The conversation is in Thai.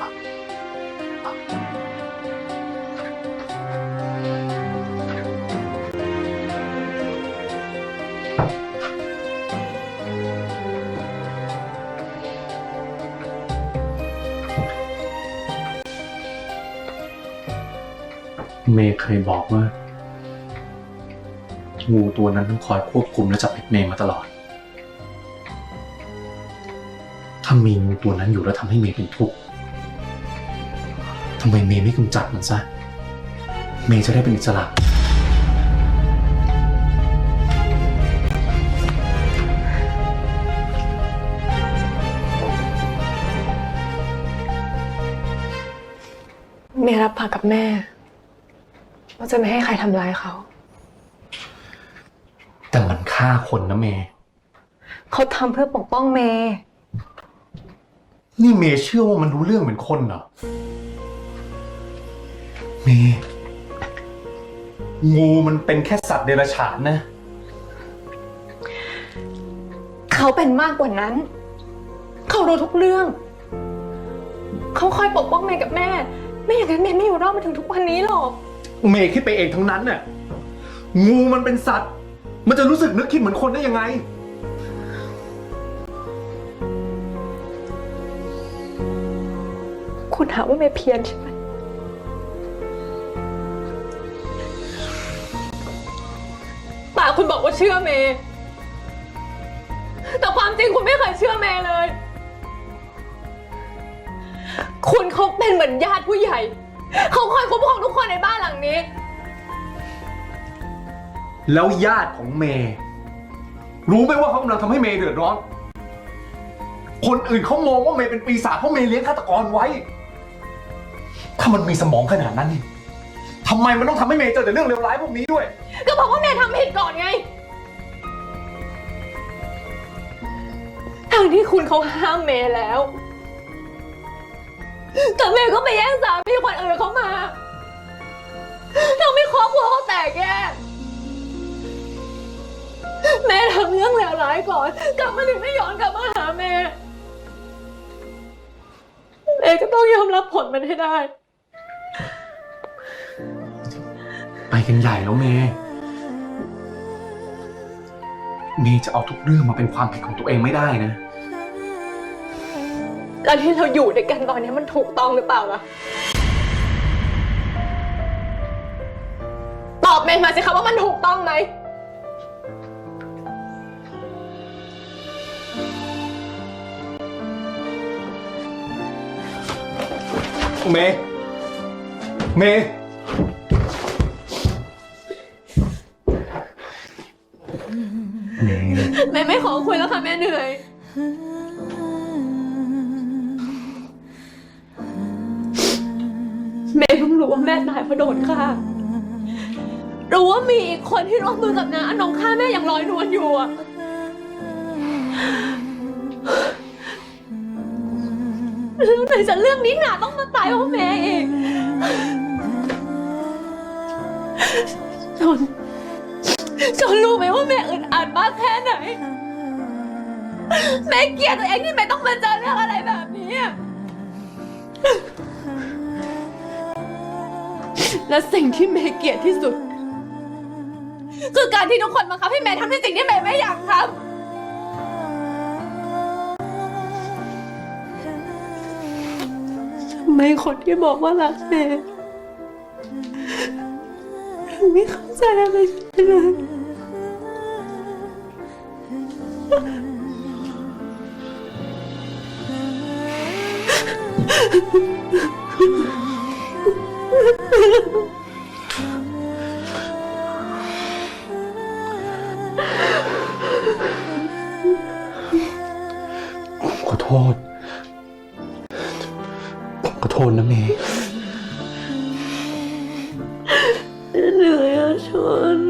เมย์เคยบอกว่า งูตัวนั้นต้องคอยควบคุมและจับผิดเมย์มาตลอด ถ้ามีงูตัวนั้นอยู่แล้วทำให้เมย์เป็นทุกข์ ทำไมเมย์ไม่กำจัดมันซะ เมย์จะได้เป็นอิสระเมย์รับปากกับแม่ว่าจะไม่ให้ใครทำร้ายเขา แต่มันฆ่าคนนะเมย์เขาทำเพื่อปกป้องเมย์ นี่เมย์เชื่อว่ามันรู้เรื่องเหมือนคนเหรอ เมย์งูมันเป็นแค่สัตว์เดรัจฉานนะ เขาเป็นมากกว่านั้น เขารู้ทุกเรื่อง เขาคอยปกป้องเมย์กับแม่ ไม่อย่างนั้นเมย์ไม่อยู่รอดมาถึงทุกวันนี้หรอก เมย์คิดไปเองทั้งนั้นน่ะ งูมันเป็นสัตว์ มันจะรู้สึกนึกคิดเหมือนคนได้ยังไง คุณหาว่าเมย์เพี้ยนใช่ไหม คุณบอกว่าเชื่อเมย์แต่ความจริงคุณไม่เคยเชื่อเมย์เลย คุณเขาเป็นเหมือนญาติผู้ใหญ่ เขาคอยคุ้มครองทุกคนในบ้านหลังนี้ แล้วญาติของเมย์รู้ไหมว่าเขากำลังทำให้เมย์เดือดร้อน คนอื่นเขามองว่าเมย์เป็นปีศาจเพราะเมย์เลี้ยงฆาตกรไว้ ถ้ามันมีสมองขนาดนั้นนี่ทำไมมันต้องทำให้เมย์เจอแต่เรื่องเลวร้ายพวกนี้ด้วย ก็บอกว่าเมย์ทำผิดก่อนไง ทางที่คุณเขาห้ามเมย์แล้ว แต่เมย์ก็ไปแย่งสามีคนอื่นเขามาทำให้ครอบครัวเขาแตกแยก แม่ทำเรื่องเลวร้ายก่อน กลับมาถึงไม่ย้อนกลับมาหาแม่เมย์ก็ต้องยอมรับผลมันให้ได้ ไปกันใหญ่แล้วเมย์ เมย์จะเอาทุกเรื่องมาเป็นความผิดของตัวเองไม่ได้นะการที่เราอยู่ด้วยกันตอนนี้มันถูกต้องหรือเปล่าล่ะตอบเมย์มาสิคะว่ามันถูกต้องไหม เมย์เมย์ อคุยแล้วค่ะแม่เหนื่อย แม่เพิ่งรู้ว่าแม่ตายเพราะโดนฆ่า รู้ว่ามีอีกคนที่ร่วมมือกับนางอนงฆ่าแม่อย่างลอยนวลอยู่อะแล้วไหนจะเรื่องนี้หนาต้องมาตายเพราะแม่เองจนจนรู้ไหมว่าแม่อึดอัดมากแค่ไหน แม่เกลียดตัวเองที่แม่ต้องมาเจอเรื่องอะไรแบบนี้อะและสิ่งที่แม่เกลียดที่สุด คือการที่ทุกคนบังคับให้แม่ทำในสิ่งที่แม่ไม่อยากทำทำไมคนที่บอกว่ารักแม่ถึงไม่เข้าใจอะไรเลย ขอโทษ ผมขอโทษนะเมย์ เหนื่อยอะชนเหนื่อย